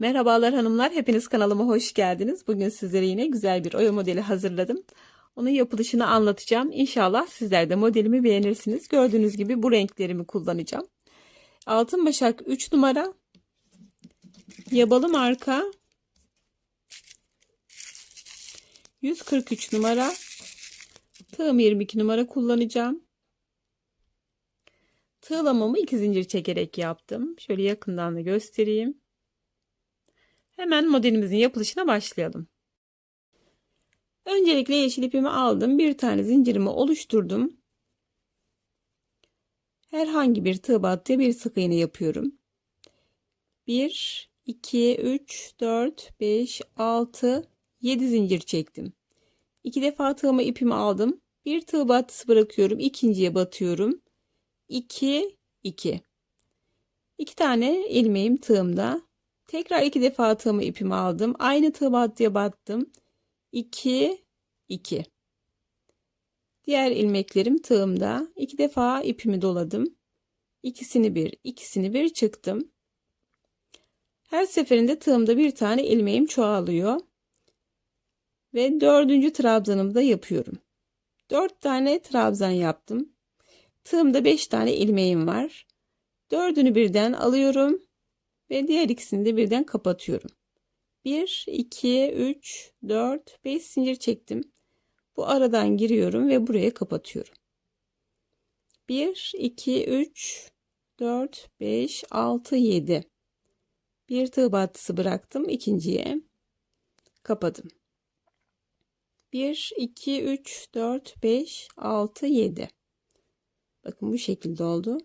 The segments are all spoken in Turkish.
Merhabalar hanımlar, hepiniz kanalıma hoş geldiniz. Bugün sizlere yine güzel bir oya modeli hazırladım. Onun yapılışını anlatacağım. İnşallah sizler de modelimi beğenirsiniz. Gördüğünüz gibi bu renklerimi kullanacağım. Altın başak 3 numara. Yabalı marka 143 numara. Tığım 22 numara kullanacağım. Tığlamamı iki zincir çekerek yaptım. Şöyle yakından da göstereyim. Hemen modelimizin yapılışına başlayalım. Öncelikle yeşil ipimi aldım. Bir tane zincirimi oluşturdum. Herhangi bir tığ battıya bir sık iğne yapıyorum. 1, 2, 3, 4, 5, 6, 7 zincir çektim. İki defa tığıma ipimi aldım. Bir tığ battısı bırakıyorum. ikinciye batıyorum. 2, 2. İki tane ilmeğim tığımda. Tekrar iki defa tığımı ipimi aldım. Aynı tığ battıya battım. 2 2. Diğer ilmeklerim tığımda. İki defa ipimi doladım. İkisini bir, ikisini bir çıktım. Her seferinde tığımda bir tane ilmeğim çoğalıyor. Ve dördüncü trabzanımı da yapıyorum. Dört tane trabzan yaptım. Tığımda beş tane ilmeğim var. Dördünü birden alıyorum ve diğer ikisini de birden kapatıyorum. 1, 2, 3, 4, 5 zincir çektim. Bu aradan giriyorum ve buraya kapatıyorum. 1, 2, 3, 4, 5, 6, 7. Bir tığ battısı bıraktım. ikinciye kapadım. 1, 2, 3, 4, 5, 6, 7. Bakın bu şekilde oldu.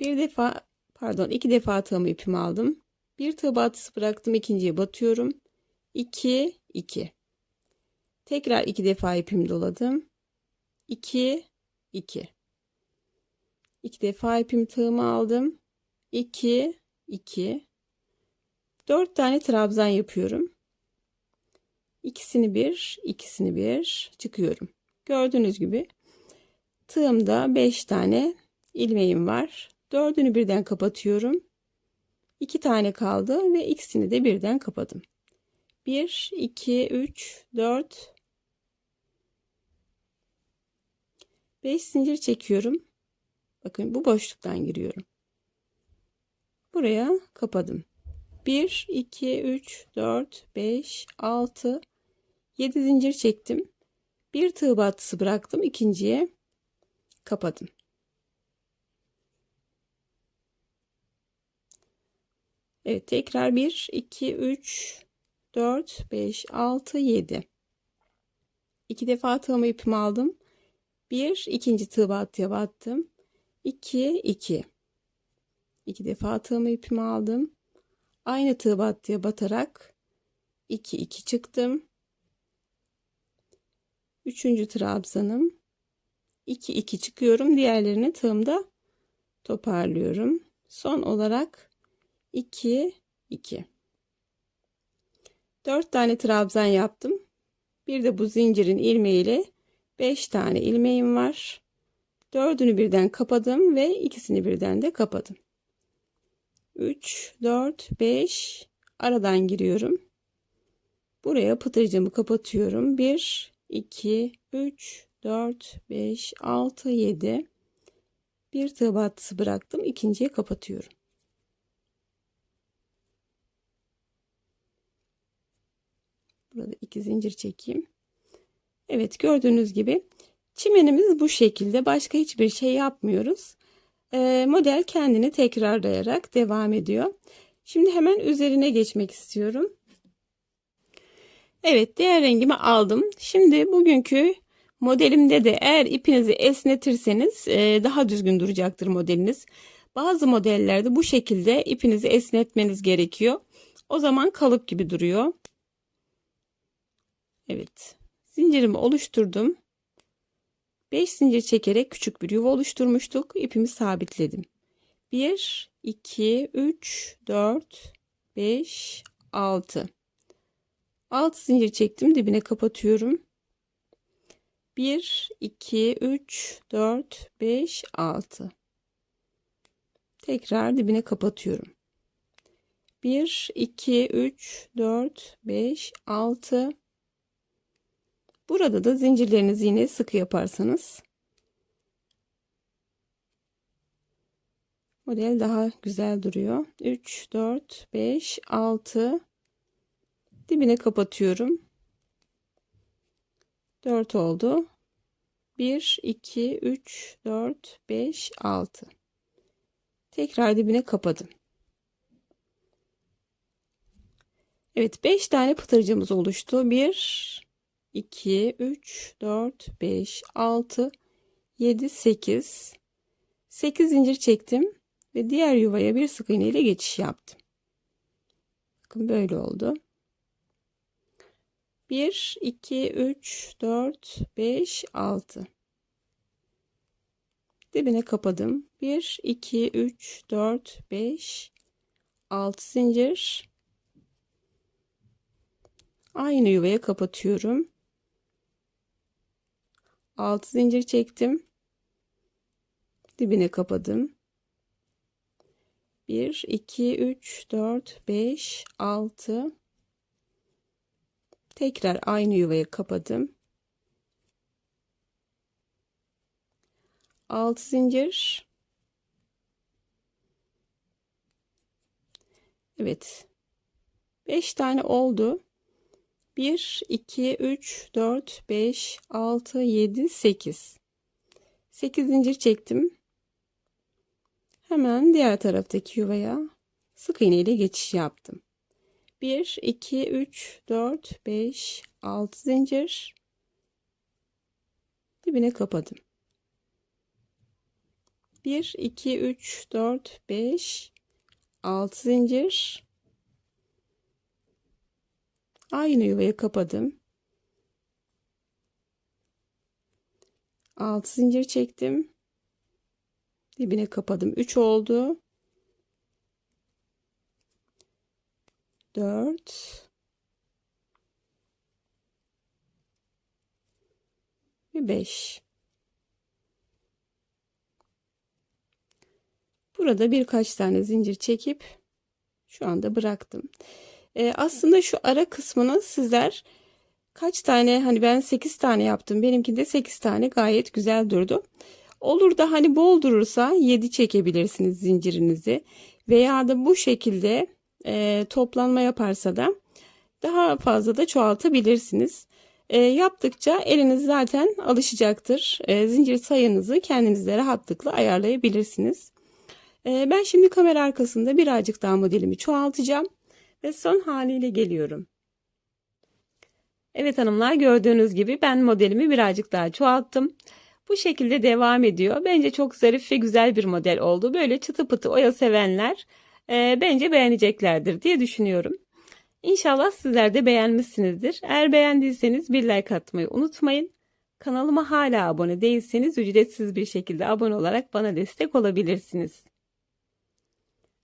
Bir defa pardon iki defa tığımı ipimi aldım. Bir tığ batısı bıraktım ikinciye batıyorum. 2 2 Tekrar iki defa ipimi doladım. 2 2 İki defa ipimi tığımı aldım. 2 2 4 tane trabzan yapıyorum. İkisini bir, ikisini bir çıkıyorum. Gördüğünüz gibi tığımda 5 tane ilmeğim var. Dördünü birden kapatıyorum. İki tane kaldı ve ikisini de birden kapadım. 1, 2, 3, 4, 5 zincir çekiyorum. Bakın bu boşluktan giriyorum. Buraya kapadım. 1, 2, 3, 4, 5, 6, 7 zincir çektim. Bir tığ battısı bıraktım. ikinciye kapadım. Evet tekrar 1, 2, 3, 4, 5, 6, 7. İki defa tığımı ipimi aldım. 1, ikinci tığ battıya battım. 2, 2. İki defa tığımı ipimi aldım. Aynı tığ battıya batarak 2, 2 çıktım. Üçüncü trabzanım. 2, 2 çıkıyorum. Diğerlerini tığımda toparlıyorum. Son olarak 2 2 4 tane trabzan yaptım. Bir de bu zincirin ilmeğiyle 5 tane ilmeğim var. Dördünü birden kapadım ve ikisini birden de kapadım. 3 4 5 aradan giriyorum. Buraya pıtırcımı kapatıyorum. 1 2 3 4 5 6 7 bir tığ battısı bıraktım. ikinciye kapatıyorum. Burada iki zincir çekeyim. Evet gördüğünüz gibi çimenimiz bu şekilde. Başka hiçbir şey yapmıyoruz. Ee, model kendini tekrarlayarak devam ediyor. Şimdi hemen üzerine geçmek istiyorum. Evet diğer rengimi aldım. Şimdi bugünkü modelimde de eğer ipinizi esnetirseniz e, daha düzgün duracaktır modeliniz. Bazı modellerde bu şekilde ipinizi esnetmeniz gerekiyor. O zaman kalıp gibi duruyor. Evet. Zincirimi oluşturdum. 5 zincir çekerek küçük bir yuva oluşturmuştuk. İpimi sabitledim. 1 2 3 4 5 6 6 zincir çektim. Dibine kapatıyorum. 1 2 3 4 5 6 Tekrar dibine kapatıyorum. 1, 2, 3, 4, 5, 6. Burada da zincirlerinizi yine sıkı yaparsanız model daha güzel duruyor. 3, 4, 5, 6 dibine kapatıyorum. 4 oldu. 1, 2, 3, 4, 5, 6. Tekrar dibine kapadım. Evet 5 tane pıtırcımız oluştu. 1, 2, 3, 4, 5, 6, 7, 8. 8 zincir çektim ve diğer yuvaya bir sık iğne ile geçiş yaptım. Bakın böyle oldu. 1, 2, 3, 4, 5, 6. Dibine kapadım. 1, 2, 3, 4, 5, 6 zincir. Aynı yuvaya kapatıyorum. 6 zincir çektim. Dibine kapadım. 1, 2, 3, 4, 5, 6. Tekrar aynı yuvaya kapadım. 6 zincir. Evet. 5 tane oldu. 1, 2, 3, 4, 5, 6, 7, 8. 8 zincir çektim. Hemen diğer taraftaki yuvaya sık iğne ile geçiş yaptım. 1, 2, 3, 4, 5, 6 zincir. Dibine kapadım. 1, 2, 3, 4, 5, 6 zincir. Aynı yuvaya kapadım. 6 zincir çektim. Dibine kapadım. 3 oldu. 4 ve 5 Burada birkaç tane zincir çekip şu anda bıraktım. Ee, aslında şu ara kısmını sizler kaç tane hani ben 8 tane yaptım. Benimki de 8 tane gayet güzel durdu. Olur da hani bol durursa 7 çekebilirsiniz zincirinizi. Veya da bu şekilde e, toplanma yaparsa da daha fazla da çoğaltabilirsiniz. E, yaptıkça eliniz zaten alışacaktır. E, zincir sayınızı kendinize rahatlıkla ayarlayabilirsiniz. E, ben şimdi kamera arkasında birazcık daha modelimi çoğaltacağım ve son haliyle geliyorum. Evet hanımlar gördüğünüz gibi ben modelimi birazcık daha çoğalttım. Bu şekilde devam ediyor. Bence çok zarif ve güzel bir model oldu. Böyle çıtı pıtı oya sevenler e, bence beğeneceklerdir diye düşünüyorum. İnşallah sizler de beğenmişsinizdir. Eğer beğendiyseniz bir like atmayı unutmayın. Kanalıma hala abone değilseniz ücretsiz bir şekilde abone olarak bana destek olabilirsiniz.